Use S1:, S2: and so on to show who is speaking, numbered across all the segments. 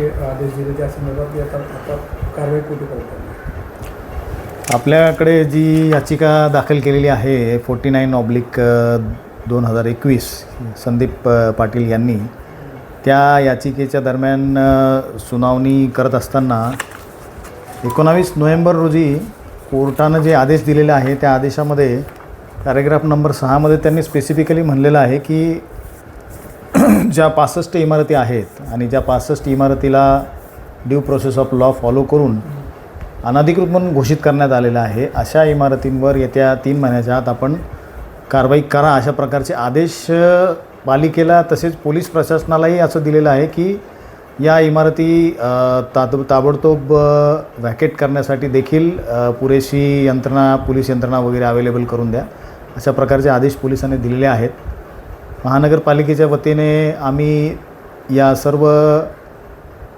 S1: जे आदेश दिले त्या संदर्भात आता आता कारवाई कुठे करतात
S2: आपल्याकडे जी याचिका दाखल केलेली आहे फोर्टी नाईन ऑब्लिक दोन हजार एकवीस संदीप पाटील यांनी त्या याचिकेच्या दरम्यान सुनावणी करत असताना एकोणावीस नोव्हेंबर रोजी कोर्टानं जे आदेश दिलेले आहे त्या आदेशामध्ये पॅरेग्राफ नंबर सहामध्ये त्यांनी स्पेसिफिकली म्हणलेलं आहे की ज्या पासष्ट इमारती आहेत आणि ज्या पासष्ट इमारतीला due process of law follow करून अनधिकृत म्हणून घोषित करण्यात आलेलं आहे अशा इमारतींवर येत्या तीन महिन्याच्या आत आपण कारवाई करा अशा प्रकारचे आदेश पालिकेला तसेच पोलीस प्रशासनालाही असं दिलेलं आहे की या इमारती अ, ताब ताबडतोब व्हॅकेट करण्यासाठी देखील पुरेशी यंत्रणा पोलीस यंत्रणा वगैरे अवेलेबल करून द्या. अशा प्रकारचे आदेश पोलिसांनी दिलेले आहेत. महानगरपालिकेच्या वतीने आम्ही या सर्व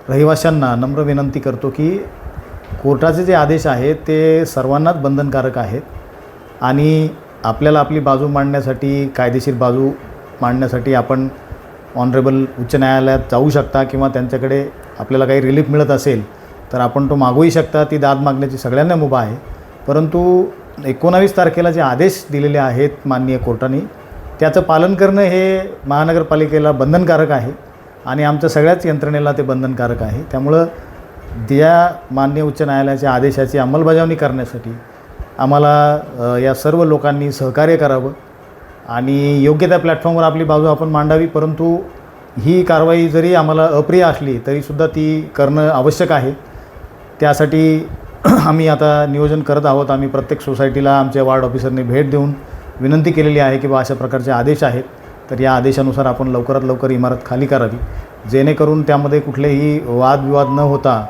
S2: रहिवाशांना नम्र विनंती करतो की कोर्टाचे जे आदेश आहेत ते सर्वांनाच बंधनकारक आहेत आणि आपल्याला आपली बाजू मांडण्यासाठी कायदेशीर बाजू मांडण्यासाठी आपण ऑनरेबल उच्च न्यायालयात जाऊ शकता किंवा त्यांच्याकडे आपल्याला काही रिलीफ मिळत असेल तर आपण तो मागूही शकता. ती दाद मागण्याची सगळ्यांना मुभा आहे. परंतु एकोणावीस तारखेला जे आदेश दिलेले आहेत माननीय कोर्टाने त्याचं पालन करणं हे महानगरपालिकेला बंधनकारक आहे आणि आमच्या सगळ्याच यंत्रणेला ते बंधनकारक आहे. त्यामुळं त्या मान्य उच्च न्यायालयाच्या आदेशाची अंमलबजावणी करण्यासाठी आम्हाला या सर्व लोकांनी सहकार्य करावं आणि योग्य त्या प्लॅटफॉर्मवर आपली बाजू आपण मांडावी परंतु ही कारवाई जरी आम्हाला अप्रिय असली तरीसुद्धा ती करणं आवश्यक आहे. त्यासाठी आम्ही आता नियोजन करत आहोत. आम्ही प्रत्येक सोसायटीला आमच्या वार्ड ऑफिसरने भेट देऊन विनंती केलेली आहे की बा अशा प्रकारचे आदेश आहेत तर या आदेशानुसार आपण लवकरात लवकर इमारत खाली करावी. जेणेकरून त्यामध्ये कुठलेही वादविवाद न होता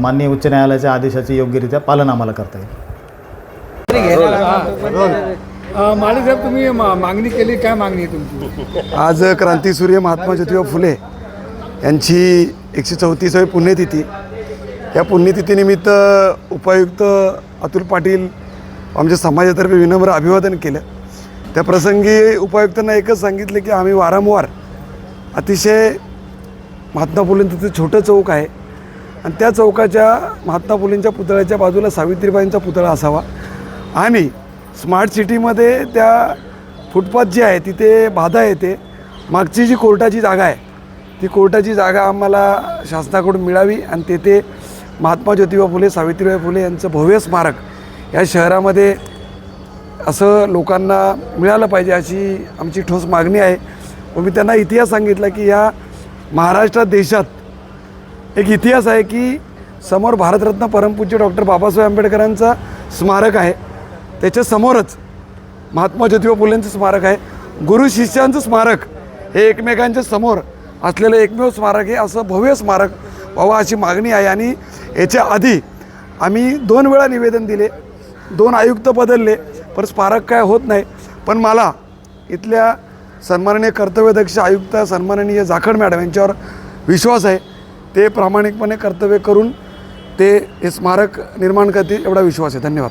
S2: माननीय उच्च न्यायालयाच्या आदेशाचे योग्यरित्या पालन आम्हाला करता येईल.
S1: माळी साहेब तुम्ही मा- मागणी केली काय मागणी आहे तुमची?
S3: आज क्रांतीसूर्य महात्मा ज्योतिबा फुले यांची एकशे चौतीसावी पुण्यतिथी. या पुण्यतिथीनिमित्त उपायुक्त अतुल पाटील आमच्या समाजातर्फे विनम्र अभिवादन केलं. त्या प्रसंगी उपायुक्तांना एकच सांगितलं की आम्ही वारंवार अतिशय महात्मा फुलेंचं ते छोटं चौक आहे. आणि त्या चौकाच्या महात्मा फुलेंच्या पुतळ्याच्या बाजूला सावित्रीबाईंचा पुतळा असावा. आणि स्मार्ट सिटीमध्ये त्या फुटपाथ जी आहे तिथे बाधा येते. मागची जी कोर्टाची जागा आहे ती कोर्टाची जागा आम्हाला शासनाकडून मिळावी आणि तेथे महात्मा ज्योतिबा फुले सावित्रीबाई फुले यांचं भव्य स्मारक या शहरामध्ये असं लोकांना मिळालं पाहिजे अशी आमची ठोस मागणी आहे. व मी त्यांना इतिहास सांगितला की या महाराष्ट्रात देशात एक इतिहास आहे की समोर भारतरत्न परमपूज्य डॉक्टर बाबासाहेब आंबेडकरांचा स्मारक आहे. त्याच्यासमोरच महात्मा ज्योतिबा फुलेंचं स्मारक आहे. गुरु शिष्यांचं स्मारक हे एकमेकांच्या समोर असलेलं एकमेव स्मारक आहे. असं भव्य स्मारक व्हावं अशी मागणी आहे आणि याच्या आधी आम्ही दोन वेळा निवेदन दिले दोन आयुक्त बदलले पण स्मारक काय होत नाही. पण मला इथल्या सन्माननीय कर्तव्यदक्ष आयुक्त सन्माननीय जाखड मॅडम यांच्यावर विश्वास आहे. ते प्रामाणिकपणे कर्तव्य करून ते हे स्मारक निर्माण करतील एवढा विश्वास आहे. धन्यवाद.